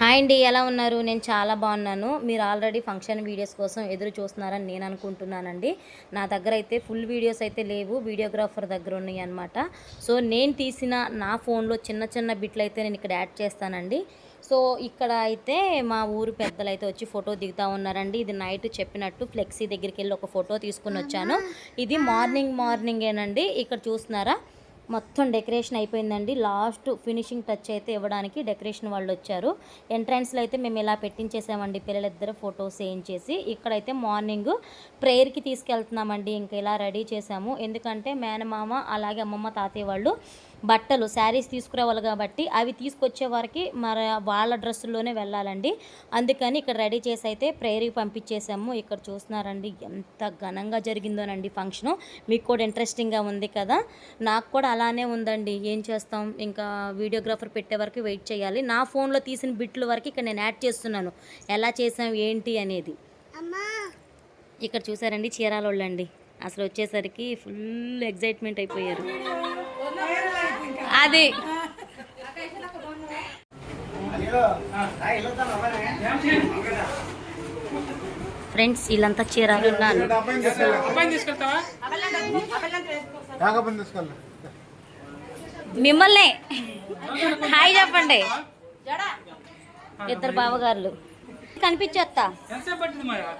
Hi అండి ఎలా ఉన్నారు? నేను చాలా బాగున్నాను. మీరు ఆల్రెడీ ఫంక్షన్ వీడియోస్ కోసం ఎదురు చూస్తున్నారని నేను అనుకుంటున్నానండి. నా దగ్గర అయితే ఫుల్ వీడియోస్ అయితే లేవు వీడియోగ్రాఫర్ దగ్గర ఉన్నాయి అనమాట సో నేను తీసిన నా ఫోన్లో చిన్న చిన్న బిట్లు అయితే నేను ఇక్కడ యాడ్ చేస్తానండి. సో ఇక్కడ అయితే మా ఊరు పెద్దలు అయితే వచ్చి ఫోటో దిగుతా ఉన్నారండి. ఇది నైట్ చెప్పినట్టు ఫ్లెక్సీ దగ్గరికి వెళ్ళి ఒక ఫోటో తీసుకుని వచ్చాను. ఇది మార్నింగ్ మార్నింగేనండి. ఇక్కడ చూస్తున్నారా? మొత్తం డెకరేషన్ అయిపోయిందండి. లాస్ట్ ఫినిషింగ్ టచ్ అయితే ఇవ్వడానికి డెకరేషన్ వాళ్ళు వచ్చారు. ఎంట్రన్స్లో అయితే మేము ఇలా పెట్టించేసామండి. పిల్లలిద్దరు ఫొటోస్ వేయించేసి ఇక్కడైతే మార్నింగ్ ప్రేయర్కి తీసుకెళ్తున్నామండి. ఇంకా ఇలా రెడీ చేసాము ఎందుకంటే మేనమామ అలాగే అమ్మమ్మ తాతయ్య వాళ్ళు బట్టలు శారీస్ తీసుకురావాలి కాబట్టి అవి తీసుకొచ్చే వారికి మరి వాళ్ళ డ్రెస్సుల్లోనే వెళ్ళాలండి. అందుకని ఇక్కడ రెడీ చేసి అయితే ప్రేయర్కి పంపించేసాము. ఇక్కడ చూస్తున్నారండి ఎంత ఘనంగా జరిగిందోనండి ఫంక్షను. మీకు కూడా ఇంట్రెస్టింగ్గా ఉంది కదా. నాకు కూడా అలానే ఉందండి. ఏం చేస్తాం? ఇంకా వీడియోగ్రాఫర్ పెట్టే వరకు వెయిట్ చేయాలి. నా ఫోన్లో తీసిన బిట్ల వరకు ఇక్కడ నేను యాడ్ చేస్తున్నాను. ఎలా చేసాం ఏంటి అనేది. ఇక్కడ చూసారండి చీరాలోళ్ళండి. అసలు వచ్చేసరికి ఫుల్ ఎగ్జైట్మెంట్ అయిపోయారు. అది. ఫ్రెండ్స్ వీళ్ళంతా చీరాలు మిమ్మల్ని. హాయ్ చెప్పండి. ఇద్దరు బావగారులు. కనిపించేస్తా ఎంతసేపు పట్టింది మాయా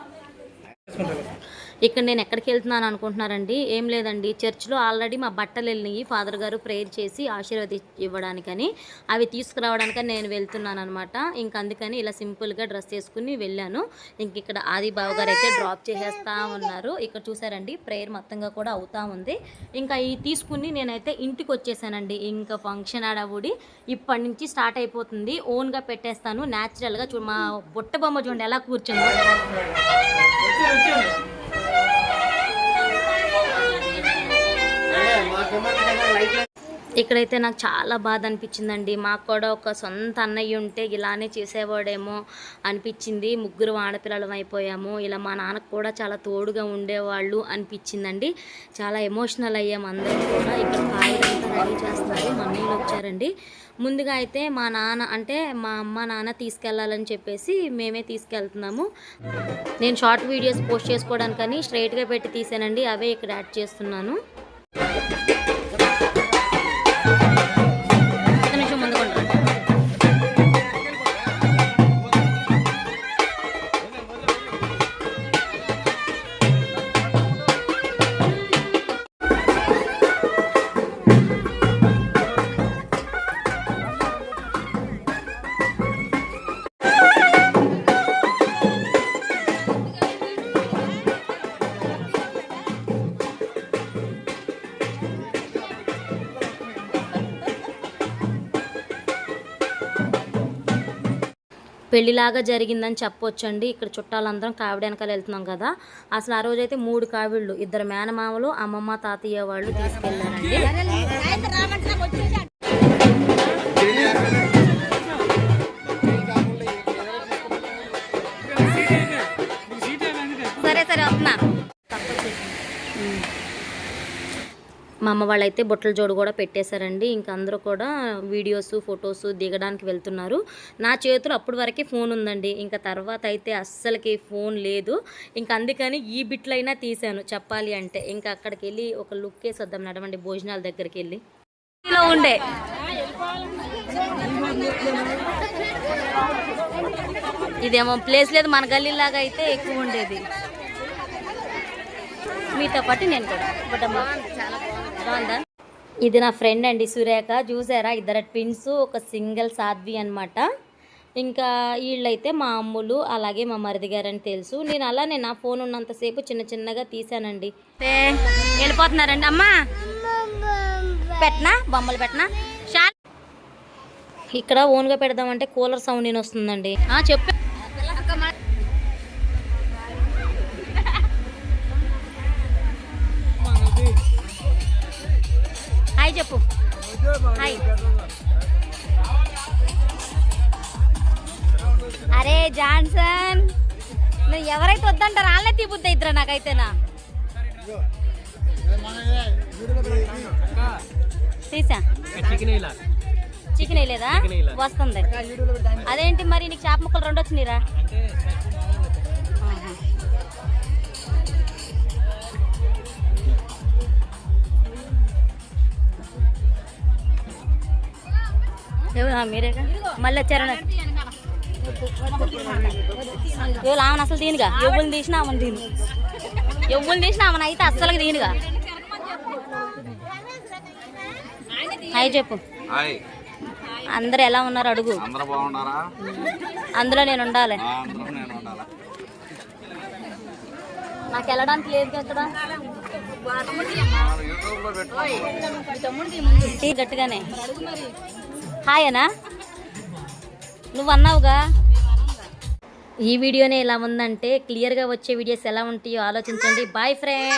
ఇక్కడ నేను ఎక్కడికి వెళ్తున్నాను అనుకుంటున్నారండి? ఏం లేదండి. చర్చ్లో ఆల్రెడీ మా బట్టలు వెళ్ళినాయి. ఫాదర్ గారు ప్రేయర్ చేసి ఆశీర్వది ఇవ్వడానికని అవి తీసుకురావడానికని నేను వెళ్తున్నాను అనమాట ఇంక అందుకని ఇలా సింపుల్గా డ్రెస్ వేసుకుని వెళ్ళాను. ఇంక ఇక్కడ ఆది బావ గారు అయితే డ్రాప్ చేసేస్తా ఉన్నారు. ఇక్కడ చూసారండి ప్రేయర్ మొత్తంగా కూడా అవుతా ఉంది. ఇంకా ఈ తీసుకుని నేనైతే ఇంటికి వచ్చేసానండి. ఇంకా ఫంక్షన్ ఆడవుడి ఇప్పటి నుంచి స్టార్ట్ అయిపోతుంది. ఓన్గా పెట్టేస్తాను. న్యాచురల్గా చూ మా బుట్ట బొమ్మ చూడండి ఎలా కూర్చుందో. ఇక్కడైతే నాకు చాలా బాధ అనిపించిందండి. మాకు కూడా ఒక సొంత అన్నయ్య ఉంటే ఇలానే చేసేవాడేమో అనిపించింది. ముగ్గురు ఆడపిల్లలం అయిపోయాము. ఇలా మా నాన్నకు కూడా చాలా తోడుగా ఉండేవాళ్ళు అనిపించిందండి. చాలా ఎమోషనల్ అయ్యాము అందరం కూడా. ఇక్కడ కాయలంతా రెడీ చేస్తున్నారు. మమ్మీలు వచ్చారండి. ముందుగా అయితే మా నాన్న అంటే మా అమ్మ నాన్న తీసుకెళ్ళాలని చెప్పేసి మేమే తీసుకెళ్తున్నాము. నేను షార్ట్ వీడియోస్ పోస్ట్ చేసుకోవడానికని స్ట్రైట్గా పెట్టి తీసానండి. అవే ఇక్కడ యాడ్ చేస్తున్నాను. పెళ్ళిలాగా జరిగిందని చెప్పొచ్చండి. ఇక్కడ చుట్టాలందరం కావిడ వెనకాల వెళ్తున్నాం కదా. అసలు ఆ రోజైతే మూడు కావిళ్ళు ఇద్దరు మేనమామలు అమ్మమ్మ తాతయ్య వాళ్ళు తీసుకెళ్ళారండి మా అమ్మ వాళ్ళైతే బొట్టల జోడు కూడా పెట్టేశారండి. ఇంకా అందరూ కూడా వీడియోస్ ఫొటోస్ దిగడానికి వెళ్తున్నారు. నా చేతిలో అప్పటి వరకే ఫోన్ ఉందండి. ఇంకా తర్వాత అయితే అస్సలకి ఫోన్ లేదు. ఇంకా అందుకని ఈ బిట్లైనా తీశాను చెప్పాలి అంటే. ఇంకా అక్కడికి వెళ్ళి ఒక లుక్ వేసి వద్దాం నడవండి భోజనాల దగ్గరికి వెళ్ళి ఇలా ఉండే. ఇదేమో ప్లేస్ లేదు. మన గల్లీలాగా అయితే ఎక్కువ ఉండేది. మీతో పాటు నేను కూడా. బాగుందా? ఇది నా ఫ్రెండ్ అండి సురేఖ. చూసారా? ఇద్దరు ట్విన్స్ ఒక సింగిల్ సాధ్వి అన్నమాట. ఇంకా వీళ్ళైతే మా అమ్ములు అలాగే మా మరిది గారు అని తెలుసు. నేను అలానే నా ఫోన్ ఉన్నంతసేపు చిన్న చిన్నగా తీసానండి వెళ్ళిపోతున్నారండి. అమ్మా! పెట్టనా? బొమ్మలు పెట్టనా? ఇక్కడ ఓన్గా పెడదామంటే కూలర్ సౌండ్ నేను వస్తుందండి. చెప్పు. చెప్పు. హాయ్ అరే జాన్సన్. నువ్వు ఎవరైతే వద్దంటారు వాళ్ళే తీపుద్దా ఇద్దరు నాకైతేనా? తీసా? చికెన్ వేయలేదా. వస్తుంది. అదేంటి మరి నీకు చేప ముక్కలు రెండు వచ్చినాయిరా? ఎవరు? ఆ, మీరేగా మళ్ళీ ఎవరు? ఆమెను అసలు తీనుగా ఎవ్వరిని తీసినా ఆమెను తీను ఎవ్వరిని తీసినా ఆమెను అయితే అస్సలు తీనుగా హాయ్ చెప్పు. అందరు ఎలా ఉన్నారు? అడుగు. అందులో నేను ఉండాలి. నాకు వెళ్ళడానికి లేదు టీ గట్టిగానే. హాయ్ అనా నువ్వు అన్నావుగా ఈ వీడియోనే ఎలా ఉందంటే క్లియర్గా వచ్చే వీడియోస్ ఎలా ఉంటాయో ఆలోచించండి. Boy friend